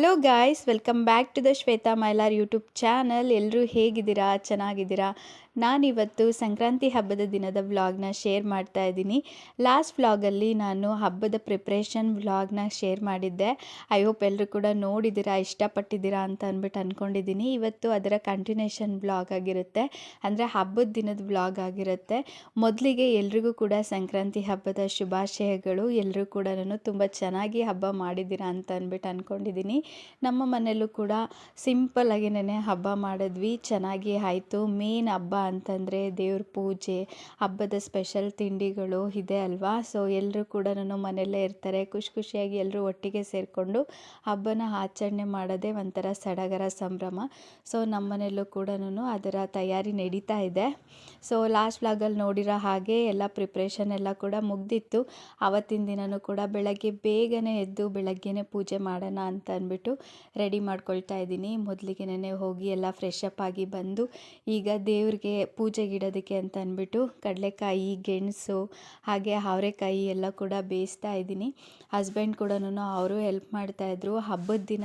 Hello guys welcome back to the Shweta Mylar YouTube channel ಎಲ್ಲರೂ ಹೇಗಿದ್ದೀರಾ? ಚೆನ್ನಾಗಿದ್ದೀರಾ? ನಾನಿವತ್ತು ಸಂಕ್ರಾಂತಿ ಹಬ್ಬದ ದಿನದ ವ್ಲಾಗ್ನ ಶೇರ್ ಮಾಡ್ತಾ ಇದ್ದೀನಿ. ಲಾಸ್ಟ್ ವ್ಲಾಗಲ್ಲಿ ನಾನು ಹಬ್ಬದ ಪ್ರಿಪ್ರೇಷನ್ ವ್ಲಾಗ್ನ ಶೇರ್ ಮಾಡಿದ್ದೆ. ಐ ಹೋಪ್ ಎಲ್ಲರೂ ಕೂಡ ನೋಡಿದ್ದೀರಾ ಇಷ್ಟಪಟ್ಟಿದ್ದೀರಾ ಅಂತ ಅಂದ್ಬಿಟ್ಟು ಅಂದ್ಕೊಂಡಿದ್ದೀನಿ ಇವತ್ತು ಅದರ ಕಂಟಿನ್ಯೂಷನ್ ವ್ಲಾಗ್ ಆಗಿರುತ್ತೆ. ಅಂದರೆ ಹಬ್ಬದ ದಿನದ ವ್ಲಾಗ್ ಆಗಿರುತ್ತೆ. ಮೊದಲಿಗೆ ಎಲ್ರಿಗೂ ಕೂಡ ಸಂಕ್ರಾಂತಿ ಹಬ್ಬದ ಶುಭಾಶಯಗಳು. ಎಲ್ಲರೂ ಕೂಡ ನಾನು ತುಂಬ ಚೆನ್ನಾಗಿ ಹಬ್ಬ ಮಾಡಿದ್ದೀರಾ ಅಂತ ಅಂದ್ಬಿಟ್ಟು ಅಂದ್ಕೊಂಡಿದ್ದೀನಿ ನಮ್ಮ ಮನೆಯಲ್ಲೂ ಕೂಡ ಸಿಂಪಲ್ ಆಗಿನೇ ಹಬ್ಬ ಮಾಡಿದ್ವಿ. ಚೆನ್ನಾಗಿ ಆಯಿತು. ಮೇನ್ ಹಬ್ಬ ಅಂತಂದರೆ ದೇವ್ರ ಪೂಜೆ, ಹಬ್ಬದ ಸ್ಪೆಷಲ್ ತಿಂಡಿಗಳು ಇದೆ ಅಲ್ವಾ? ಸೊ ಎಲ್ಲರೂ ಕೂಡ ಮನೆಯಲ್ಲೇ ಇರ್ತಾರೆ. ಖುಷಿ ಖುಷಿಯಾಗಿ ಎಲ್ಲರೂ ಒಟ್ಟಿಗೆ ಸೇರಿಕೊಂಡು ಹಬ್ಬನ ಆಚರಣೆ ಮಾಡೋದೇ ಒಂಥರ ಸಡಗರ ಸಂಭ್ರಮ. ಸೊ ನಮ್ಮ ಮನೆಯಲ್ಲೂ ಕೂಡ ಅದರ ತಯಾರಿ ನಡೀತಾ ಇದೆ. ಸೊ ಲಾಸ್ಟ್ ವ್ಲಾಗಲ್ಲಿ ನೋಡಿರೋ ಹಾಗೆ ಎಲ್ಲ ಪ್ರಿಪ್ರೇಷನ್ ಎಲ್ಲ ಕೂಡ ಮುಗ್ದಿತ್ತು. ಆವತ್ತಿನ ದಿನನೂ ಕೂಡ ಬೆಳಗ್ಗೆ ಬೇಗನೆ ಎದ್ದು ಬೆಳಗ್ಗೆನೇ ಪೂಜೆ ಮಾಡೋಣ ಅಂತ ಅಂದ್ಬಿಟ್ಟು ರೆಡಿ ಮಾಡ್ಕೊಳ್ತಾ ಇದ್ದೀನಿ. ಮೊದಲಿಗೆನೇ ಹೋಗಿ ಎಲ್ಲ ಫ್ರೆಶ್ ಅಪ್ ಆಗಿ ಬಂದು ಈಗ ದೇವ್ರಿಗೆ ಪೂಜೆಗೆ ಇಡೋದಕ್ಕೆ ಅಂತ ಅಂದ್ಬಿಟ್ಟು ಕಡಲೆಕಾಯಿ, ಗೆಣಸು, ಹಾಗೆ ಅವರೆಕಾಯಿ ಎಲ್ಲ ಕೂಡ ಬೇಯಿಸ್ತಾ ಇದ್ದೀನಿ. ಹಸ್ಬೆಂಡ್ ಕೂಡ ಅವರು ಹೆಲ್ಪ್ ಮಾಡ್ತಾಯಿದ್ರು ಹಬ್ಬದ ದಿನ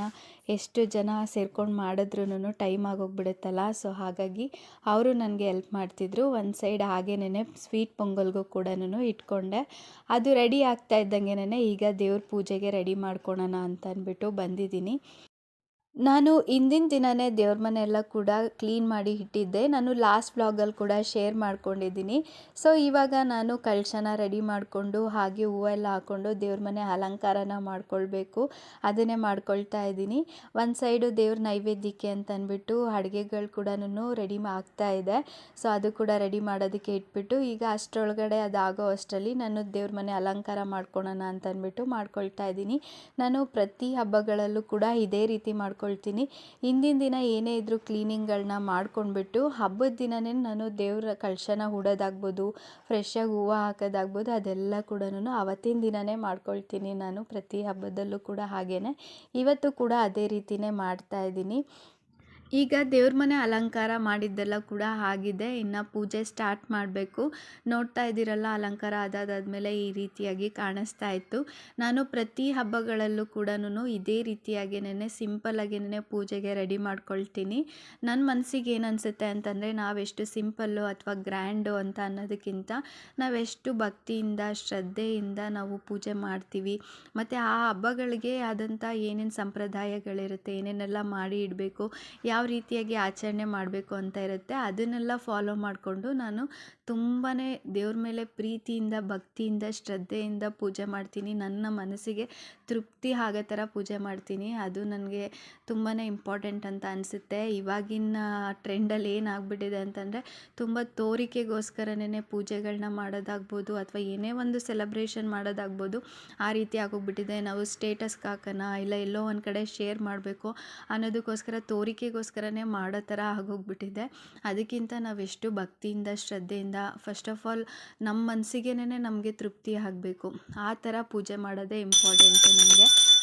ಎಷ್ಟು ಜನ ಸೇರ್ಕೊಂಡು ಮಾಡಿದ್ರೂ ಟೈಮ್ ಆಗೋಗ್ಬಿಡುತ್ತಲ್ಲ. ಸೊ ಹಾಗಾಗಿ ಅವರು ನನಗೆ ಹೆಲ್ಪ್ ಮಾಡ್ತಿದ್ರು. ಒಂದು ಸೈಡ್ ಹಾಗೇನೇ ಸ್ವೀಟ್ ಪೊಂಗಲ್ಗೂ ಕೂಡ ಇಟ್ಕೊಂಡೆ. ಅದು ರೆಡಿ ಆಗ್ತಾ ಇದ್ದಂಗೆನೇ ಈಗ ದೇವ್ರ ಪೂಜೆಗೆ ರೆಡಿ ಮಾಡ್ಕೊಳೋಣ ಅಂತ ಅಂದ್ಬಿಟ್ಟು ಬಂದಿದ್ದೀನಿ. ನಾನು ಹಿಂದಿನ ದಿನವೇ ದೇವ್ರ ಮನೆ ಎಲ್ಲ ಕೂಡ ಕ್ಲೀನ್ ಮಾಡಿ ಇಟ್ಟಿದ್ದೆ. ನಾನು ಲಾಸ್ಟ್ ಬ್ಲಾಗಲ್ಲಿ ಕೂಡ ಶೇರ್ ಮಾಡ್ಕೊಂಡಿದ್ದೀನಿ. ಸೊ ಇವಾಗ ನಾನು ಕಳಶನ ರೆಡಿ ಮಾಡಿಕೊಂಡು, ಹಾಗೆ ಹೂವೆಲ್ಲ ಹಾಕ್ಕೊಂಡು ದೇವ್ರ ಮನೆ ಅಲಂಕಾರನ ಮಾಡ್ಕೊಳ್ಬೇಕು. ಅದನ್ನೇ ಮಾಡ್ಕೊಳ್ತಾ ಇದ್ದೀನಿ. ಒಂದು ಸೈಡು ದೇವ್ರ ನೈವೇದ್ಯಕ್ಕೆ ಅಂತ ಅಂದ್ಬಿಟ್ಟು ಅಡುಗೆಗಳು ಕೂಡ ರೆಡಿ ಆಗ್ತಾ ಇದೆ. ಸೊ ಅದು ಕೂಡ ರೆಡಿ ಮಾಡೋದಕ್ಕೆ ಇಟ್ಬಿಟ್ಟು, ಈಗ ಅಷ್ಟರೊಳಗಡೆ ಅದಾಗೋ ಅಷ್ಟರಲ್ಲಿ ನಾನು ದೇವ್ರ ಮನೆ ಅಲಂಕಾರ ಮಾಡ್ಕೊಳೋಣ ಅಂತ ಅಂದ್ಬಿಟ್ಟು ಮಾಡ್ಕೊಳ್ತಾ ಇದ್ದೀನಿ. ನಾನು ಪ್ರತಿ ಹಬ್ಬಗಳಲ್ಲೂ ಕೂಡ ಇದೇ ರೀತಿ ಮಾಡ್ಕೊಳ್ತೀನಿ. ಹಿಂದಿನ ದಿನ ಏನೇ ಇದ್ದರೂ ಕ್ಲೀನಿಂಗ್ಗಳನ್ನ ಮಾಡ್ಕೊಂಡ್ಬಿಟ್ಟು ಹಬ್ಬದ ದಿನವೇ ನಾನು ದೇವ್ರ ಕಳಶನ ಹೂಡೋದಾಗ್ಬೋದು ಫ್ರೆಶ್ಶಾಗಿ ಹೂವು ಹಾಕೋದಾಗ್ಬೋದು, ಅದೆಲ್ಲ ಕೂಡ ಅವತ್ತಿನ ದಿನವೇ ಮಾಡ್ಕೊಳ್ತೀನಿ ನಾನು ಪ್ರತಿ ಹಬ್ಬದಲ್ಲೂ ಕೂಡ ಹಾಗೇ ಇವತ್ತು ಕೂಡ ಅದೇ ರೀತಿಯೇ ಮಾಡ್ತಾ ಇದ್ದೀನಿ. ಈಗ ದೇವ್ರ ಮನೆ ಅಲಂಕಾರ ಮಾಡಿದ್ದೆಲ್ಲ ಕೂಡ ಆಗಿದೆ. ಇನ್ನು ಪೂಜೆ ಸ್ಟಾರ್ಟ್ ಮಾಡಬೇಕು. ನೋಡ್ತಾ ಇದ್ದೀರಲ್ಲ, ಅಲಂಕಾರ ಅದಾದಾದಮೇಲೆ ಈ ರೀತಿಯಾಗಿ ಕಾಣಿಸ್ತಾ ಇತ್ತು. ನಾನು ಪ್ರತಿ ಹಬ್ಬಗಳಲ್ಲೂ ಕೂಡ ಇದೇ ರೀತಿಯಾಗಿನೇ ಸಿಂಪಲ್ಲಾಗಿನೇ ಪೂಜೆಗೆ ರೆಡಿ ಮಾಡ್ಕೊಳ್ತೀನಿ. ನನ್ನ ಮನಸ್ಸಿಗೆ ಏನು ಅನಿಸುತ್ತೆ ಅಂತಂದರೆ, ನಾವೆಷ್ಟು ಸಿಂಪಲ್ಲು ಅಥವಾ ಗ್ರ್ಯಾಂಡು ಅಂತ ಅನ್ನೋದಕ್ಕಿಂತ ನಾವೆಷ್ಟು ಭಕ್ತಿಯಿಂದ, ಶ್ರದ್ಧೆಯಿಂದ ನಾವು ಪೂಜೆ ಮಾಡ್ತೀವಿ. ಮತ್ತು ಆ ಹಬ್ಬಗಳಿಗೆ ಆದಂಥ ಏನೇನು ಸಂಪ್ರದಾಯಗಳಿರುತ್ತೆ, ಏನೇನೆಲ್ಲ ಮಾಡಿ ಇಡಬೇಕು ಯಾವ ರೀತಿಯಾಗಿ ಆಚರಣೆ ಮಾಡಬೇಕು ಅಂತ ಇರುತ್ತೆ ಅದನ್ನೆಲ್ಲ ಫಾಲೋ ಮಾಡಿಕೊಂಡು ನಾನು ತುಂಬಾ ದೇವ್ರ ಮೇಲೆ ಪ್ರೀತಿಯಿಂದ, ಭಕ್ತಿಯಿಂದ, ಶ್ರದ್ಧೆಯಿಂದ ಪೂಜೆ ಮಾಡ್ತೀನಿ. ನನ್ನ ಮನಸ್ಸಿಗೆ ತೃಪ್ತಿ ಆಗೋ ಥರ ಪೂಜೆ ಮಾಡ್ತೀನಿ. ಅದು ನನಗೆ ತುಂಬಾ ಇಂಪಾರ್ಟೆಂಟ್ ಅಂತ ಅನಿಸುತ್ತೆ. ಇವಾಗಿನ ಟ್ರೆಂಡಲ್ಲಿ ಏನಾಗ್ಬಿಟ್ಟಿದೆ ಅಂತಂದರೆ ತುಂಬ ತೋರಿಕೆಗೋಸ್ಕರನೇ ಪೂಜೆಗಳನ್ನ ಮಾಡೋದಾಗ್ಬೋದು ಅಥವಾ ಏನೇ ಒಂದು ಸೆಲೆಬ್ರೇಷನ್ ಮಾಡೋದಾಗ್ಬೋದು ಆ ರೀತಿ ಆಗೋಗ್ಬಿಟ್ಟಿದೆ. ನಾವು ಸ್ಟೇಟಸ್ಗೆ ಹಾಕೋಣ ಇಲ್ಲ ಎಲ್ಲೋ ಒಂದು ಕಡೆ ಶೇರ್ ಮಾಡಬೇಕು ಅನ್ನೋದಕ್ಕೋಸ್ಕರ ತೋರಿಕೆಗೋಸ್ಕರನೇ ಮಾಡೋ ಥರ ಆಗೋಗ್ಬಿಟ್ಟಿದೆ. ಅದಕ್ಕಿಂತ ನಾವೆಷ್ಟು ಭಕ್ತಿಯಿಂದ, ಶ್ರದ್ಧೆಯಿಂದ ಫಸ್ಟ್ ಆಫ್ ಆಲ್ ನಮ್ಮ ಮನಸ್ಸಿಗೇನೆ ನಮಗೆ ತೃಪ್ತಿ ಆಗಬೇಕು. ಆ ಥರ ಪೂಜೆ ಮಾಡೋದೇ ಇಂಪಾರ್ಟೆಂಟು ನನಗೆ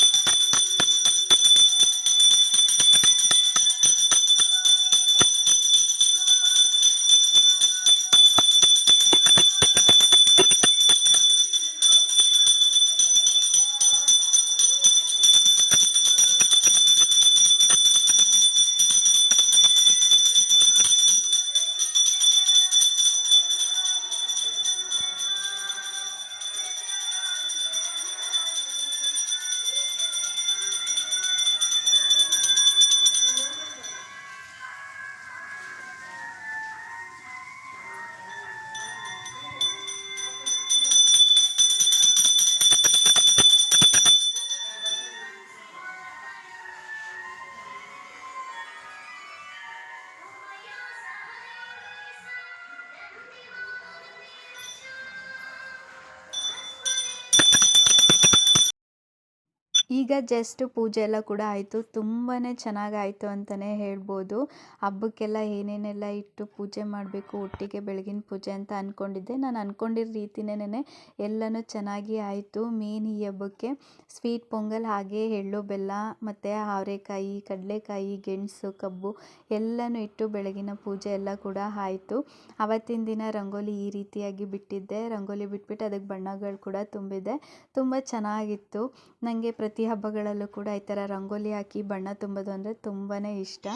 ಈಗ ಜಸ್ಟ್ ಪೂಜೆ ಎಲ್ಲ ಕೂಡ ಆಯಿತು. ತುಂಬಾ ಚೆನ್ನಾಗಾಯಿತು ಅಂತಲೇ ಹೇಳ್ಬೋದು. ಹಬ್ಬಕ್ಕೆಲ್ಲ ಏನೇನೆಲ್ಲ ಇಟ್ಟು ಪೂಜೆ ಮಾಡಬೇಕು, ಒಟ್ಟಿಗೆ ಬೆಳಗಿನ ಪೂಜೆ ಅಂತ ಅಂದ್ಕೊಂಡಿದ್ದೆ ನಾನು ಅಂದ್ಕೊಂಡಿರೋ ರೀತಿನೇ ಎಲ್ಲನೂ ಚೆನ್ನಾಗಿ ಆಯಿತು ಮೇನ್ ಈ ಹಬ್ಬಕ್ಕೆ. ಸ್ವೀಟ್ ಪೊಂಗಲ್ ಹಾಗೆ ಎಳ್ಳು, ಬೆಲ್ಲ ಮತ್ತು ಅವರೆಕಾಯಿ ಕಡಲೆಕಾಯಿ, ಗೆಣಸು, ಕಬ್ಬು ಎಲ್ಲನೂ ಇಟ್ಟು ಬೆಳಗಿನ ಪೂಜೆ ಎಲ್ಲ ಕೂಡ ಆಯಿತು. ಅವತ್ತಿನ ದಿನ ರಂಗೋಲಿ ಈ ರೀತಿಯಾಗಿ ಬಿಟ್ಟಿದ್ದೆ. ರಂಗೋಲಿ ಬಿಟ್ಬಿಟ್ಟು ಅದಕ್ಕೆ ಬಣ್ಣಗಳು ಕೂಡ ತುಂಬಿದೆ. ತುಂಬ ಚೆನ್ನಾಗಿತ್ತು. ನನಗೆ ಪ್ರತಿ ಪ್ರತಿ ಹಬ್ಬಗಳಲ್ಲೂ ಕೂಡ ಈ ಥರ ರಂಗೋಲಿ ಹಾಕಿ ಬಣ್ಣ ತುಂಬೋದು ಅಂದರೆ ತುಂಬಾ ಇಷ್ಟ.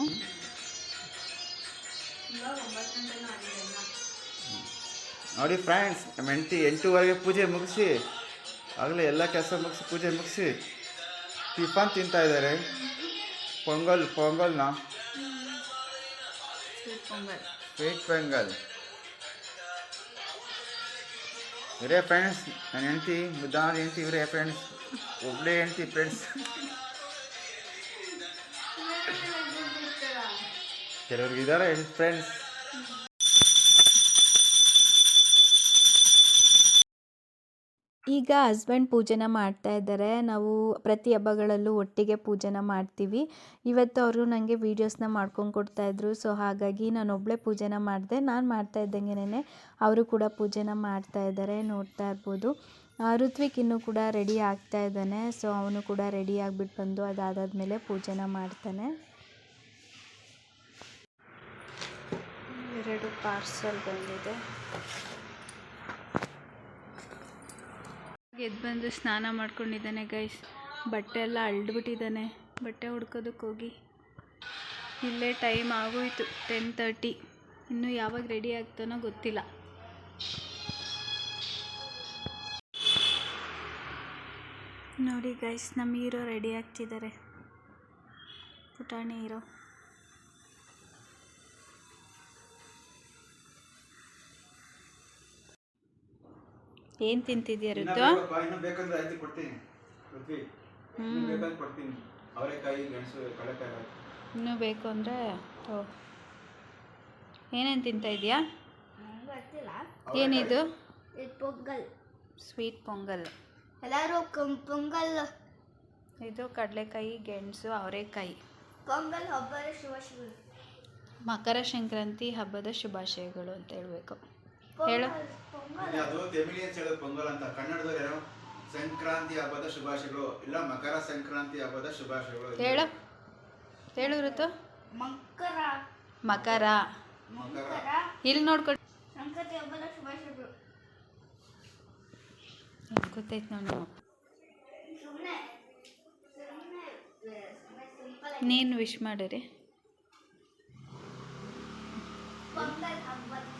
ನೋಡಿ ಫ್ರೆಂಡ್ಸ್ ನಮ್ಮ ಹೆಂಡತಿ ಎಂಟೂವರೆಗೆ ಪೂಜೆ ಮುಗಿಸಿ ಆಗಲೇ ಎಲ್ಲ ಕೆಲಸ ಮುಗಿಸಿ ಪೂಜೆ ಮುಗಿಸಿ ಟಿಫನ್ ತಿಂತಾ ಇದ್ದಾರೆ. ಪೊಂಗಲ್ ಪೊಂಗಲ್ನ. ಸ್ವೀಟ್ ಪೊಂಗಲ್. ಇವರೇ ಫ್ರೆಂಡ್ಸ್ ನನ್ನ ಹೆಂಡತಿ ಮುದ್ದಾದ ಹೆಂಡತಿ ಇವರೇ ಫ್ರೆಂಡ್ಸ್ ಒಬ್ಬಳೇ ಹೆಂಡತಿ ಫ್ರೆಂಡ್ಸ್ ಕೆಲವ್ರಿಗೆ ಇದ್ದಾರೆ ಫ್ರೆಂಡ್ಸ್ ಈಗ ಹಸ್ಬೆಂಡ್ ಪೂಜೆನ ಮಾಡ್ತಾ ಇದ್ದಾರೆ. ನಾವು ಪ್ರತಿ ಹಬ್ಬಗಳಲ್ಲೂ ಒಟ್ಟಿಗೆ ಪೂಜೆನ ಮಾಡ್ತೀವಿ. ಇವತ್ತು ಅವರು ನನಗೆ ವೀಡಿಯೋಸ್ನ ಮಾಡ್ಕೊಂಡು ಕೊಡ್ತಾಯಿದ್ರು ಸೊ ಹಾಗಾಗಿ ನಾನು ಒಬ್ಬಳೇ ಪೂಜೆನ ಮಾಡಿದೆ. ನಾನು ಮಾಡ್ತಾ ಇದ್ದಂಗೆನೇ ಅವರು ಕೂಡ ಪೂಜೆನ ಮಾಡ್ತಾ ಇದ್ದಾರೆ ನೋಡ್ತಾ ಇರ್ಬೋದು. ಋತ್ವಿಕ್ ಇನ್ನೂ ಕೂಡ ರೆಡಿ ಆಗ್ತಾ ಇದ್ದಾನೆ. ಸೊ ಅವನು ಕೂಡ ರೆಡಿ ಆಗಿಬಿಟ್ಟು ಬಂದು ಅದಾದಾದ್ಮೇಲೆ ಪೂಜೆನ ಮಾಡ್ತಾನೆ. ಎರಡು ಪಾರ್ಸಲ್ ಬಂದಿದೆ. ಎದ್ದು ಬಂದು ಸ್ನಾನ ಮಾಡ್ಕೊಂಡಿದ್ದಾನೆ ಗೈಸ್. ಬಟ್ಟೆ ಎಲ್ಲ ಅಳ್ದುಬಿಟ್ಟಿದ್ದಾನೆ. ಬಟ್ಟೆ ಹುಡ್ಕೋದಕ್ಕೆ ಹೋಗಿ. ಇಲ್ಲೇ ಟೈಮ್ ಆಗೋಯ್ತು ಟೆನ್ ತರ್ಟಿ. ಇನ್ನೂ ಯಾವಾಗ ರೆಡಿ ಆಗ್ತಾನೋ ಗೊತ್ತಿಲ್ಲ. ನೋಡಿ ಗೈಸ್, ನಮ್ಮ ಹೀರೋ ರೆಡಿ ಆಗ್ತಿದ್ದಾರೆ. ಪುಟಾಣಿ ಹೀರೋ. ಏನು ತಿಂತಿದ್ಯಾ ಋತು? ಇನ್ನು ಬೇಕಂದ್ರೆ ಆಯ್ತು ಕೊಡ್ತೀನಿ. ಪೃಥ್ವಿ ಇನ್ನು ಬೇಕಂದ್ರೆ ಕೊಡ್ತೀನಿ. ಅವರೆಕಾಯಿ ಮೆಣಸು ಕಡಲೆಕಾಯಿ ಇನ್ನೂ ಬೇಕು ಅಂದರೆ ಓ. ಏನೇನು ತಿಂತಾ ಇದೆಯಾ? ಗೊತ್ತಿಲ್ಲ. ಏನಿದು? ಇದು ಪೊಂಗಲ್. ಸ್ವೀಟ್ ಪೊಂಗಲ್. ಎಲ್ಲರೂ ಪೊಂಗಲ್. ಇದು ಕಡಲೆಕಾಯಿ ಗೆಣಸು ಅವರೆಕಾಯಿ. ಪೊಂಗಲ್ ಹಬ್ಬದ ಶುಭಾಶಯಗಳು. ಮಕರ ಸಂಕ್ರಾಂತಿ ಹಬ್ಬದ ಶುಭಾಶಯಗಳು ಅಂತ ಹೇಳಬೇಕು. ಹೇಳು. ಪೊಂಗಲ್ ಅದು ತೆಮಿಳಿಯನ್ಸ್ ಹೇಳೋದು ಪೊಂಗಲ್ ಅಂತ. ಕನ್ನಡದವ್ರು ಏನೋ ಸಂಕ್ರಾಂತಿ ಹಬ್ಬದ ಶುಭಾಶಯಗಳು. ಇಲ್ಲ ಮಕರ ಸಂಕ್ರಾಂತಿ ಹಬ್ಬದ ಶುಭಾಶಯಗಳು. ಹೇಳು. ಹೇಳು ಋತು. ಮಕರ. ಮಕರ. ಮಕರ. ಇಲ್ಲಿ ನೋಡ್ಕೊಂಡು ಸಂಕ್ರಾಂತಿ ಹಬ್ಬದ ಶುಭಾಶಯಗಳು. ಗೊತ್ತೈತೆ ಸಿಂಪಲ್ ನೀನು ವಿಶ್ ಮಾಡಿರಿ ಪೊಂಗಲ್ ಹಬ್ಬದ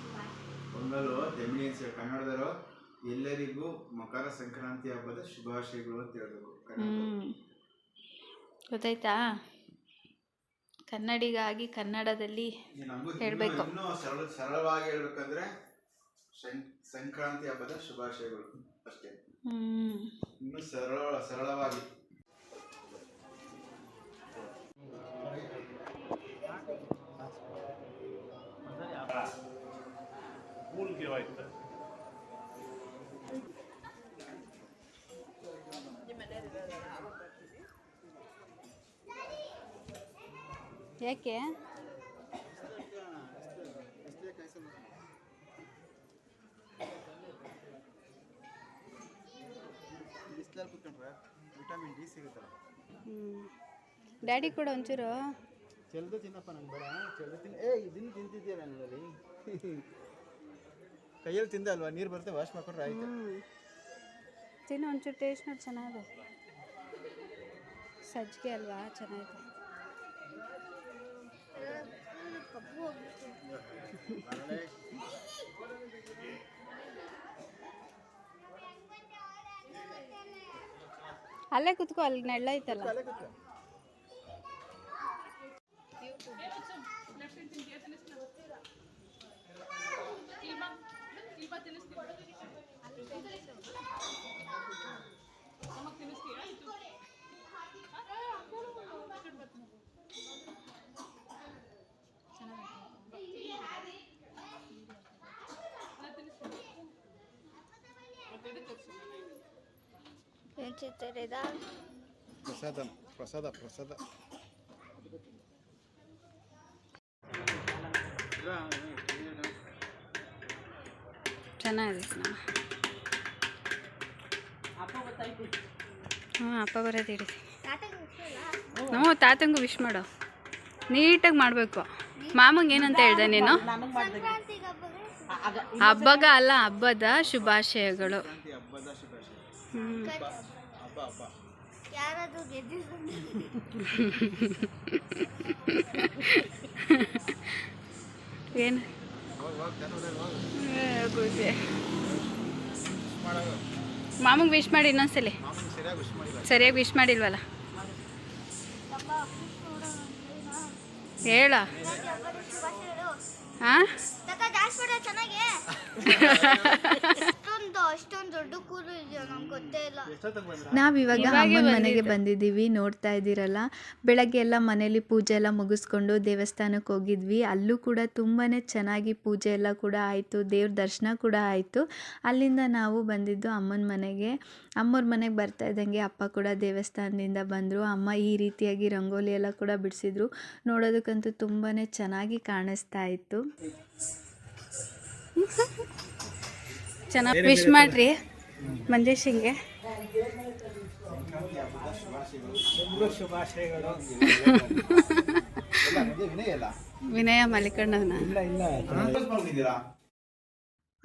ಪೊಂಗಲು ತೆಮಿಳಿಯನ್ಸ್ ಕನ್ನಡದವರು ಎಲ್ಲರಿಗೂ ಮಕರ ಸಂಕ್ರಾಂತಿ ಹಬ್ಬದ ಶುಭಾಶಯಗಳು ಅಂತ ಹೇಳ್ಬೇಕು. ಗೊತ್ತಾಯ್ತಾ? ಕನ್ನಡಿಗಾಗಿ ಕನ್ನಡದಲ್ಲಿ ಹೇಳಬೇಕು. ಇನ್ನೂ- ಸರಳ ಸರಳವಾಗಿ ಹೇಳ್ಬೇಕಂದ್ರೆ ಸಂಕ್ರಾಂತಿ ಹಬ್ಬದ ಶುಭಾಶಯಗಳು ಅಷ್ಟೇ. ಇನ್ನು ಸರಳ ಸರಳವಾಗಿ. ಯಾಕೆ ಬಿಸಿಲಲ್ಲಿ ಕುತ್ಕೊಂಡ್ರೆ ವಿಟಮಿನ್ ಡಿ ಸಿಗುತ್ತಲ್ಲ ಹ್ಞೂ ಡ್ಯಾಡಿ ಕೂಡ ಒಂಚೂರು ಚೆಲ್ದು ತಿನ್ನಪ್ಪ ನಂಗೆ ಬೇಡ ಚೆಲ್ದು ತಿನ್ನ ಏ ಇದನ್ನು ತಿಂತಿದ್ದೀಯ ನನ್ನಲ್ಲಿ ಕೈಯಲ್ಲಿ ತಿಂದೆ ಅಲ್ವಾ ನೀರು ಬರುತ್ತೆ ವಾಶ್ ಮಾಡ್ಕೊಂಡ್ರೆ ಆಯ್ತು. ತಿನ್ನು ಒಂಚೂರು ಟೇಸ್ಟ್ ನೋಡಿ ಚೆನ್ನಾಗಿದೆ ಸಜ್ಜಿಗೆ ಅಲ್ವಾ ಚೆನ್ನಾಗಿದೆ ಅಲ್ಲೇ ಕುತ್ಕೋ ಅಲ್ಲಿ ನೆಳ್ಳ ಐತಲ್ಲ ಏನು ಚಿತ್ತರ ಇದ? ಪ್ರಸಾದ ಪ್ರಸಾದ ಪ್ರಸಾದ. ಚೆನ್ನಾಗಿದೆ. ಹ್ಞೂ ಅಪ್ಪ ಬರೋದು ಗೊತ್ತಿಲ್ಲ ಹ್ಞೂ ತಾತಂಗೂ ವಿಶ್ ಮಾಡು. ನೀಟಾಗಿ ಮಾಡಬೇಕು. ಮಾಮಂಗೆ ಏನಂತ ಹೇಳ್ದೆ ನೀನು? ಹಬ್ಬಗ ಅಲ್ಲ, ಹಬ್ಬದ ಶುಭಾಶಯಗಳು. ಏನು? ಮಾಮಗೆ ವಿಶ್ ಮಾಡಿ ಇನ್ನೊಂದ್ಸಲಿ. ಸರಿಯಾಗಿ ವಿಶ್ ಮಾಡಿಲ್ವಲ್ಲ? ಹೇಳ? ನಾವಿವಾಗ ಇವಾಗೆ ಅಮ್ಮನ ಮನೆಗೆ ಬಂದಿದ್ದು. ಬಂದಿದ್ದೀವಿ ನೋಡ್ತಾ ಇದ್ದೀರಲ್ಲ. ಬೆಳಗ್ಗೆ ಎಲ್ಲ ಮನೇಲಿ ಪೂಜೆ ಎಲ್ಲ ಮುಗಿಸ್ಕೊಂಡು ದೇವಸ್ಥಾನಕ್ಕೆ ಹೋಗಿದ್ವಿ. ಅಲ್ಲೂ ಕೂಡ ತುಂಬಾ ಚೆನ್ನಾಗಿ ಪೂಜೆ ಎಲ್ಲ ಕೂಡ ಆಯಿತು ದೇವ್ರ ದರ್ಶನ ಕೂಡ ಆಯಿತು. ಅಲ್ಲಿಂದ ನಾವು ಬಂದಿದ್ದು ಅಮ್ಮನ ಮನೆಗೆ. ಅಮ್ಮವ್ರ ಮನೆಗೆ ಬರ್ತಾ ಇದ್ದಂಗೆ ಅಪ್ಪ ಕೂಡ ದೇವಸ್ಥಾನದಿಂದ ಬಂದರು. ಅಮ್ಮ ಈ ರೀತಿಯಾಗಿ ರಂಗೋಲಿ ಎಲ್ಲ ಕೂಡ ಬಿಡಿಸಿದ್ರು. ನೋಡೋದಕ್ಕಂತೂ ತುಂಬಾ ಚೆನ್ನಾಗಿ ಕಾಣಿಸ್ತಾ ಇತ್ತು. ಚೆನ್ನಾಗಿ ವಿಶ್ ಮಾಡಿರಿ ಮಂಜೇಶಿಂಗೆ. ವಿನಯ ಮಲ್ಲಿಕಣ್ಣವನ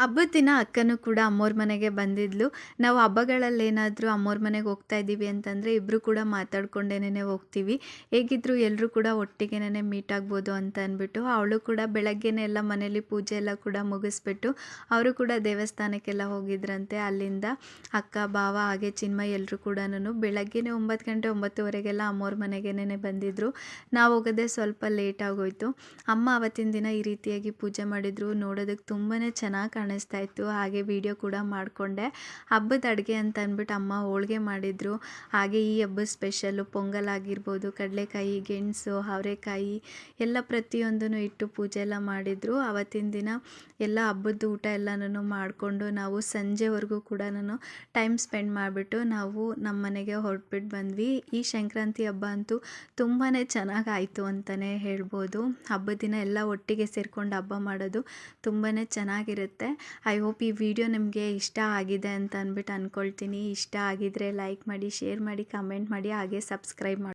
ಹಬ್ಬದ ದಿನ ಅಕ್ಕನೂ ಕೂಡ ಅಮ್ಮೋರ ಮನೆಗೆ ಬಂದಿದ್ಲು. ನಾವು ಹಬ್ಬಗಳಲ್ಲಿ ಏನಾದರೂ ಅಮ್ಮೋರ ಮನೆಗೆ ಹೋಗ್ತಾ ಇದ್ದೀವಿ ಅಂತಂದರೆ ಇಬ್ಬರು ಕೂಡ ಮಾತಾಡ್ಕೊಂಡೇನೆ ಹೋಗ್ತೀವಿ. ಹೇಗಿದ್ರು ಎಲ್ಲರೂ ಕೂಡ ಒಟ್ಟಿಗೆನೇ ಮೀಟ್ ಆಗ್ಬೋದು ಅಂತ ಅಂದ್ಬಿಟ್ಟು ಅವಳು ಕೂಡ ಬೆಳಗ್ಗೆನೇ ಎಲ್ಲ ಮನೇಲಿ ಪೂಜೆ ಎಲ್ಲ ಕೂಡ ಮುಗಿಸ್ಬಿಟ್ಟು ಅವರು ಕೂಡ ದೇವಸ್ಥಾನಕ್ಕೆಲ್ಲ ಹೋಗಿದ್ರಂತೆ. ಅಲ್ಲಿಂದ ಅಕ್ಕ, ಭಾವ ಹಾಗೆ ಚಿನ್ಮಯ್ ಎಲ್ಲರೂ ಕೂಡ ಬೆಳಗ್ಗೆನೇ ಒಂಬತ್ತು ಗಂಟೆ ಒಂಬತ್ತುವರೆಗೆಲ್ಲ ಅಮ್ಮೋರ ಮನೆಗೆನೇ ಬಂದಿದ್ದರು ನಾವು ಹೋಗೋದೇ ಸ್ವಲ್ಪ ಲೇಟ್ ಆಗೋಯ್ತು. ಅಮ್ಮ ಅವತ್ತಿನ ದಿನ ಈ ರೀತಿಯಾಗಿ ಪೂಜೆ ಮಾಡಿದ್ರು ನೋಡೋದಕ್ಕೆ ತುಂಬಾ ಚೆನ್ನಾಗಿ ಕಾಣಿಸ್ತಾ ಇತ್ತು ಹಾಗೆ ವಿಡಿಯೋ ಕೂಡ ಮಾಡಿಕೊಂಡೆ. ಹಬ್ಬದ ಅಡುಗೆ ಅಂತ ಅಂದ್ಬಿಟ್ಟು ಅಮ್ಮ ಹೋಳಿಗೆ ಮಾಡಿದರು. ಹಾಗೆ ಈ ಹಬ್ಬದ ಸ್ಪೆಷಲ್ಲು ಪೊಂಗಲ್ ಆಗಿರ್ಬೋದು, ಕಡಲೆಕಾಯಿ, ಗೆಣಸು, ಅವರೆಕಾಯಿ ಎಲ್ಲ ಪ್ರತಿಯೊಂದನ್ನು ಇಟ್ಟು ಪೂಜೆ ಎಲ್ಲ ಮಾಡಿದರು. ಅವತ್ತಿನ ದಿನ ಎಲ್ಲ ಹಬ್ಬದ ಊಟ ಎಲ್ಲನೂ ಮಾಡಿಕೊಂಡು ನಾವು ಸಂಜೆವರೆಗೂ ಕೂಡ ನಾನು ಟೈಮ್ ಸ್ಪೆಂಡ್ ಮಾಡಿಬಿಟ್ಟು ನಾವು ನಮ್ಮ ಮನೆಗೆ ಹೊರಟ್ಬಿಟ್ಟು ಬಂದ್ವಿ. ಈ ಸಂಕ್ರಾಂತಿ ಹಬ್ಬ ಅಂತೂ ತುಂಬಾ ಚೆನ್ನಾಗಾಯಿತು ಅಂತಲೇ ಹೇಳ್ಬೋದು. ಹಬ್ಬದ ದಿನ ಎಲ್ಲ ಒಟ್ಟಿಗೆ ಸೇರ್ಕೊಂಡು ಹಬ್ಬ ಮಾಡೋದು ತುಂಬಾ ಚೆನ್ನಾಗಿರುತ್ತೆ. ಐ ಹೋಪ್ ಈ ವಿಡಿಯೋ ನಿಮಗೆ ಇಷ್ಟ ಆಗಿದೆ ಅಂತ ಅಂದ್ಬಿಟ್ಟು ಅಂದ್ಕೊಳ್ತೀನಿ ಇಷ್ಟ ಆಗಿದ್ದರೆ ಲೈಕ್ ಮಾಡಿ, ಶೇರ್ ಮಾಡಿ, ಕಮೆಂಟ್ ಮಾಡಿ, ಹಾಗೆ ಸಬ್ಸ್ಕ್ರೈಬ್ ಮಾಡಿ